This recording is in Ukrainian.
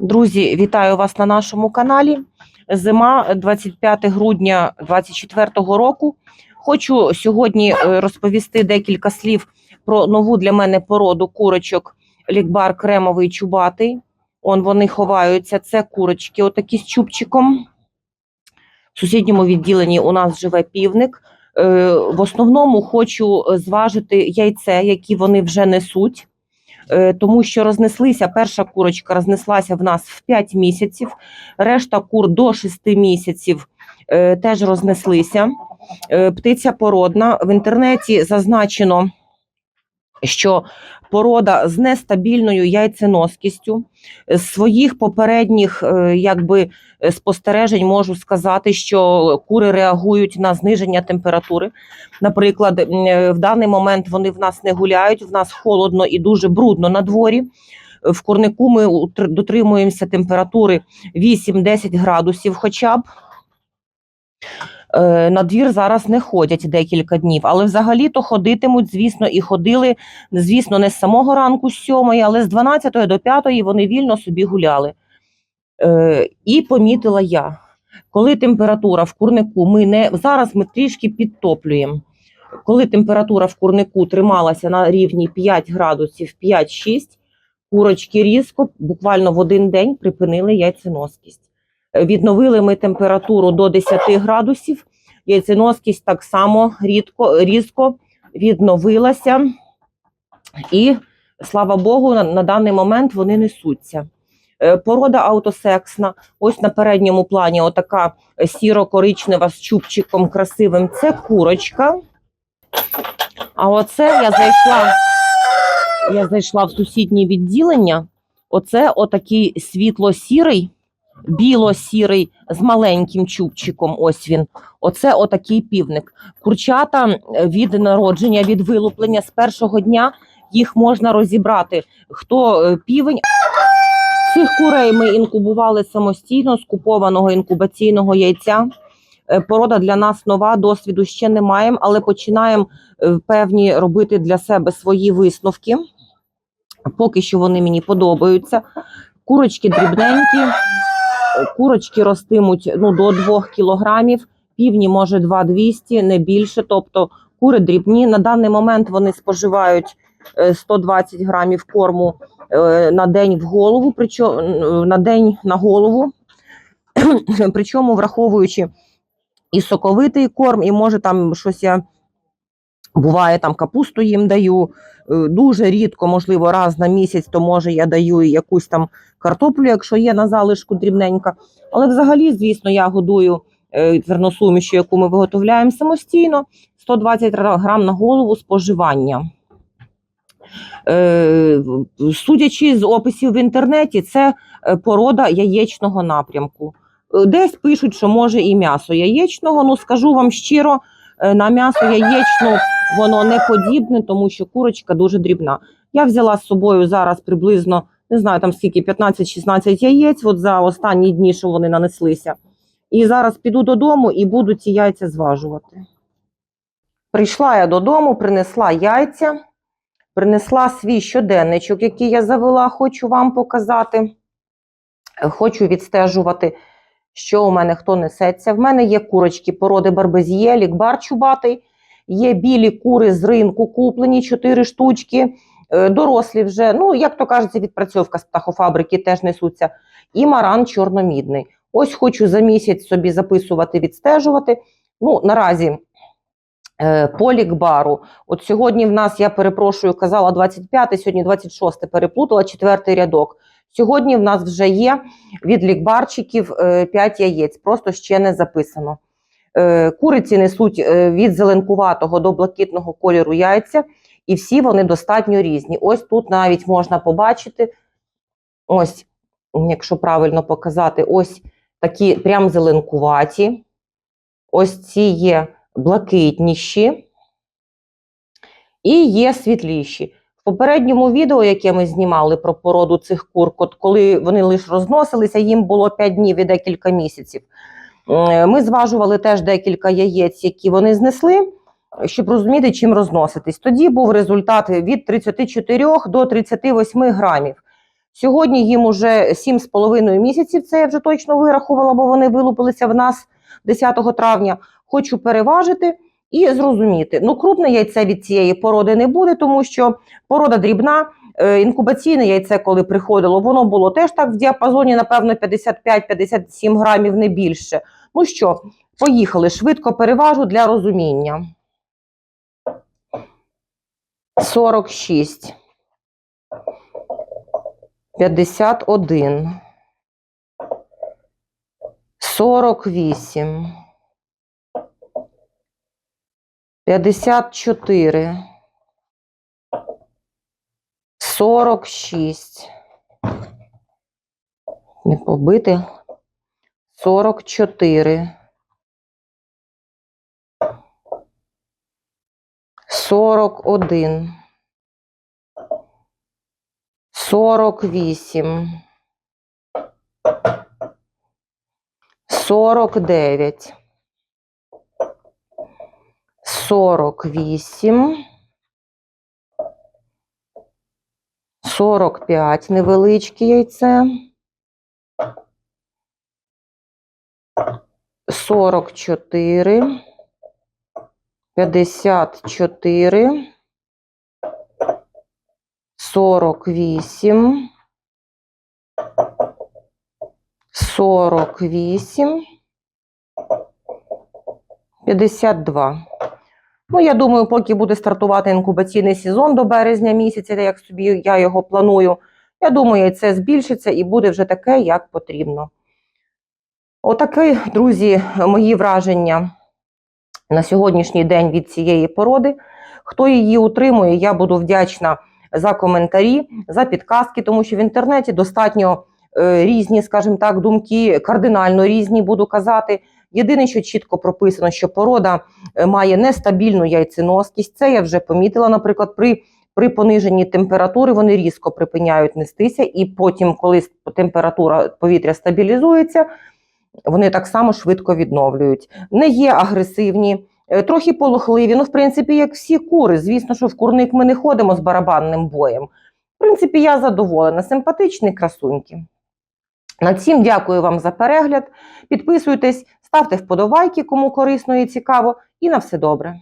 Друзі, вітаю вас на нашому каналі. Зима 25 грудня 2024 року. Хочу сьогодні е, розповісти декілька слів про нову для мене породу курочок лікбар кремовий чубатий. Он вони ховаються. Це курочки, отакі з чубчиком. В сусідньому відділенні у нас живе півник. Е, В основному хочу е, зважити яйце, які вони вже несуть. Е, тому що рознеслися. Перша курочка рознеслася в нас в 5 місяців, решта кур до 6 місяців е, теж рознеслися. Е, Птиця породна. В інтернеті зазначено, що порода з нестабільною яйценоскістю. З своїх попередніх е, якби, спостережень можу сказати, що кури реагують на зниження температури. Наприклад, е, в даний момент вони в нас не гуляють, в нас холодно і дуже брудно на дворі. В курнику ми дотримуємося температури 8-10 градусів хоча б. Е, На двір зараз не ходять декілька днів, але взагалі-то ходитимуть, звісно, і ходили, звісно, не з самого ранку з 7, але з 12 до 5 вони вільно собі гуляли. Е, І помітила я, коли температура в курнику, ми не зараз ми трішки підтоплюємо. Коли температура в курнику трималася на рівні 5 градусів 5-6, курочки різко, буквально в один день припинили яйценоскість. Відновили ми температуру до 10 градусів. Яйценоскість так само рідко, різко відновилася. І, слава Богу, на, на даний момент вони несуться. Е, Порода аутосексна. Ось на передньому плані отака сіро-коричнева з чубчиком красивим. Це курочка. А оце я зайшла, я зайшла в сусіднє відділення. Оце отакий світло-сірий, біло-сірий з маленьким чубчиком. Ось він. Оце отакий півник. Курчата е, від народження, від вилуплення з першого дня їх можна розібрати. Хто е, півень. Цих курей ми інкубували самостійно з купованого інкубаційного яйця. Е, Порода для нас нова, досвіду ще не маємо, але починаємо певні робити для себе свої висновки. Поки що вони мені подобаються. Курочки дрібненькі, курочки ростимуть ну, до 2 кілограмів, півні може 2-200, не більше. Тобто кури дрібні. На даний момент вони споживають е, 120 грамів корму е, на день в голову, причому на день на голову. Причому враховуючи і соковитий корм, і може там щось я буває там капусту їм даю. Е, Дуже рідко, можливо, раз на місяць, то може я даю якусь там картоплю, якщо є на залишку дрібненька. Але взагалі, звісно, я годую е, зерносумішю, яку ми виготовляємо самостійно, 120 грам на голову споживання. Е, Судячи з описів в інтернеті, це порода яєчного напрямку. Десь пишуть, що може і м'ясо яєчного. Ну скажу вам щиро, на м'ясо яєчну воно не подібне, тому що курочка дуже дрібна. Я взяла з собою зараз приблизно не знаю там скільки 15-16 яєць. От за останні дні, що вони нанеслися. І зараз піду додому і буду ці яйця зважувати. Прийшла я додому, принесла яйця, принесла свій щоденничок, який я завела, хочу вам показати. Е, Хочу відстежувати, що у мене хто несеться. В мене є курочки породи барбезіє, лікбар чубатий, є білі кури з ринку куплені, 4 штучки, е, дорослі вже, ну, як то кажеться, відпрацьовка з птахофабрики теж несуться. І маран чорномідний. Ось хочу за місяць собі записувати, відстежувати. Ну, наразі е, по лікбару. От сьогодні в нас, я перепрошую, казала 25, сьогодні 26 переплутала, четвертий рядок. Сьогодні в нас вже є від лікбарчиків 5 яєць, просто ще не записано. Е, Куриці несуть е, від зеленкуватого до блакитного кольору яйця, і всі вони достатньо різні. Ось тут навіть можна побачити, ось, якщо правильно показати, ось такі прям зеленкуваті. Ось ці є блакитніші і є світліші. Попередньому відео, яке ми знімали про породу цих кур, от коли вони лише розносилися, їм було 5 днів і декілька місяців. Е, Ми зважували теж декілька яєць, які вони знесли, щоб розуміти, чим розноситись. Тоді був результат від 34 до 38 грамів. Сьогодні їм уже 7,5 місяців, це я вже точно вирахувала, бо вони вилупилися в нас 10 травня. Хочу переважити і зрозуміти. Ну, крупне яйце від цієї породи не буде, тому що порода дрібна. Е, Інкубаційне яйце, коли приходило, воно було теж так в діапазоні, напевно, 55-57 грамів, не більше. Ну що, поїхали, швидко переважу для розуміння. 46. 51. 48. 54. 46. Не побити. 44. 41. 48. 49. 48. 45 невеличке яйце. 44. 54. 48. 48. 52. Ну, я думаю, поки буде стартувати інкубаційний сезон до березня місяця, як собі я його планую, я думаю, це збільшиться і буде вже таке, як потрібно. Отакі, друзі, мої враження на сьогоднішній день від цієї породи. Хто її утримує, я буду вдячна за коментарі, за підказки, тому що в інтернеті достатньо е, різні, скажімо так, думки, кардинально різні, буду казати. Єдине, що чітко прописано, що порода е, має нестабільну яйценоскість. Це я вже помітила, наприклад, при, при пониженні температури вони різко припиняють нестися, і потім, коли температура повітря стабілізується, вони так само швидко відновлюють. Не є агресивні, е, трохи полохливі. Ну, в принципі, як всі кури. Звісно, що в курник ми не ходимо з барабанним боєм. В принципі, я задоволена, симпатичні красуньки. На цім дякую вам за перегляд. Підписуйтесь, ставте вподобайки, кому корисно і цікаво, і на все добре.